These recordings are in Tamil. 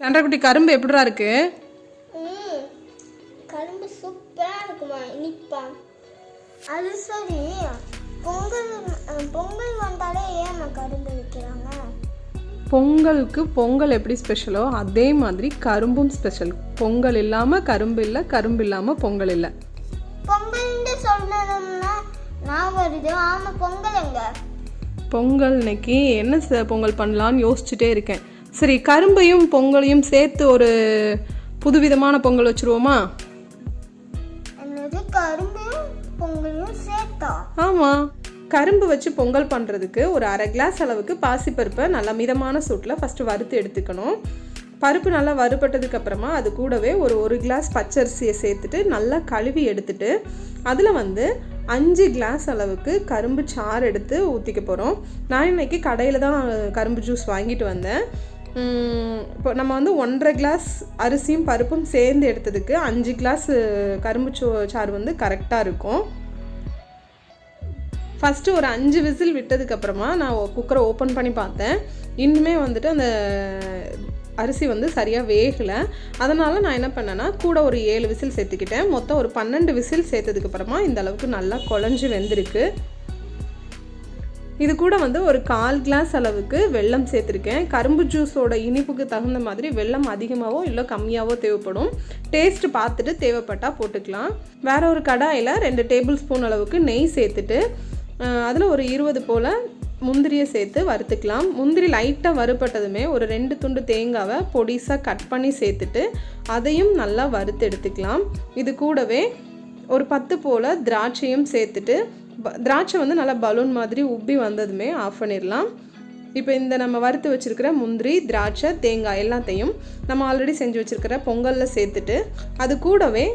சண்டைக்குட்டி கரும்பு எப்படிடா இருக்கு? கரும்பு சூப்பராக இருக்குமா இனிப்பா? அது சரி பொங்கல் பொங்கல் வந்தாலே ஏம்மா கரும்பு வைக்கிறாங்க? பொங்கலுக்கு பொங்கல் எப்படி ஸ்பெஷலோ அதே மாதிரி கரும்பும் ஸ்பெஷல் பொங்கல் இல்லாமல் கரும்பு இல்லை கரும்பு இல்லாமல் பொங்கல் இல்லை. பொங்கல்னு சொன்னதும்னா நான் வருது. ஆமாம் பொங்கல் எங்க? பொங்கல் இன்னைக்கு என்ன பொங்கல் பண்ணலான்னு யோசிச்சுட்டே இருக்கேன். சரி கரும்பையும் பொங்கலையும் சேர்த்து ஒரு புதுவிதமான பொங்கல் வச்சுருவோமா? ஆமாம் கரும்பு வச்சு பொங்கல் பண்ணுறதுக்கு ஒரு அரை கிளாஸ் அளவுக்கு பாசிப்பருப்பை நல்லா மிதமான சூட்டில் ஃபஸ்ட்டு வறுத்து எடுத்துக்கணும். பருப்பு நல்லா வறுபட்டதுக்கு அப்புறமா அது கூடவே ஒரு ஒரு கிளாஸ் பச்சரிசியை சேர்த்துட்டு நல்லா கழுவி எடுத்துட்டு அதில் வந்து அஞ்சு கிளாஸ் அளவுக்கு கரும்பு சாறு எடுத்து ஊற்றிக்க போகிறோம் நான் இன்னைக்கு கடையில் தான் கரும்பு ஜூஸ் வாங்கிட்டு வந்தேன். இப்போ நம்ம வந்து ஒன்றரை கிளாஸ் அரிசியும் பருப்பும் சேர்ந்து எடுத்ததுக்கு அஞ்சு கிளாஸ் கரும்பு சோ சாறு வந்து கரெக்டாக இருக்கும். ஃபஸ்ட்டு ஒரு அஞ்சு விசில் விட்டதுக்கப்புறமா நான் குக்கரை ஓப்பன் பண்ணி பார்த்தேன். இன்னுமே வந்துட்டு அந்த அரிசி வந்து சரியாக வேகலை. அதனால் நான் என்ன பண்ணேன்னா கூட ஒரு ஏழு விசில் சேர்த்துக்கிட்டேன். மொத்தம் ஒரு பன்னெண்டு விசில் சேர்த்ததுக்கப்புறமா இந்த அளவுக்கு நல்லா குழஞ்சி வெந்திருக்கு. இது கூட வந்து ஒரு கால் கிளாஸ் அளவுக்கு வெல்லம் சேர்த்துருக்கேன். கரும்பு ஜூஸோட இனிப்புக்கு தகுந்த மாதிரி வெல்லம் அதிகமாகவோ இல்லை கம்மியாகவோ தேவைப்படும். டேஸ்ட் பார்த்துட்டு தேவைப்பட்டால் போட்டுக்கலாம். வேற ஒரு கடாயில் ரெண்டு டேபிள் ஸ்பூன் அளவுக்கு நெய் சேர்த்துட்டு அதில் ஒரு இருபது போல் முந்திரியை சேர்த்து வறுத்துக்கலாம். முந்திரி லைட்டாக வறுபட்டதுமே ஒரு ரெண்டு துண்டு தேங்காவை பொடிசாக கட் பண்ணி சேர்த்துட்டு அதையும் நல்லா வறுத்து எடுத்துக்கலாம். இது கூடவே ஒரு பத்து போல் திராட்சையும் சேர்த்துட்டு திராட்சை வந்து நல்லா பலூன் மாதிரி உப்பி வந்ததுமே ஆஃப் பண்ணிடலாம். இப்போ இந்த நம்ம வறுத்து வச்சுருக்கிற முந்திரி திராட்சை தேங்காய் எல்லாத்தையும் நம்ம ஆல்ரெடி செஞ்சு வச்சுருக்கிற பொங்கலில் சேர்த்துட்டு அது கூடவே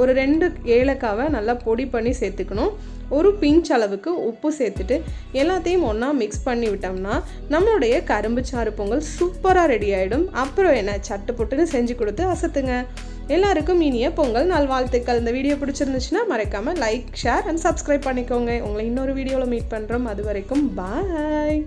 ஒரு ரெண்டு ஏலக்காவை நல்லா பொடி பண்ணி சேர்த்துக்கணும். ஒரு பிஞ்ச் அளவுக்கு உப்பு சேர்த்துட்டு எல்லாத்தையும் ஒன்றா மிக்ஸ் பண்ணி விட்டோம்னா நம்மளுடைய கரும்பு சாறு பொங்கல் சூப்பராக ரெடி ஆகிடும் அப்புறம் என்ன? சட்டு புட்டுன்னு செஞ்சு கொடுத்து அசத்துங்க. எல்லாருக்கும் இனிய பொங்கல் நல்வாழ்த்துக்கள். இந்த வீடியோ பிடிச்சிருந்துச்சுன்னா மறக்காமல் லைக் ஷேர் அண்ட் சப்ஸ்கிரைப் பண்ணிக்கோங்க. உங்களை இன்னொரு வீடியோவில் மீட் பண்ணுறோம் அது வரைக்கும் பாய்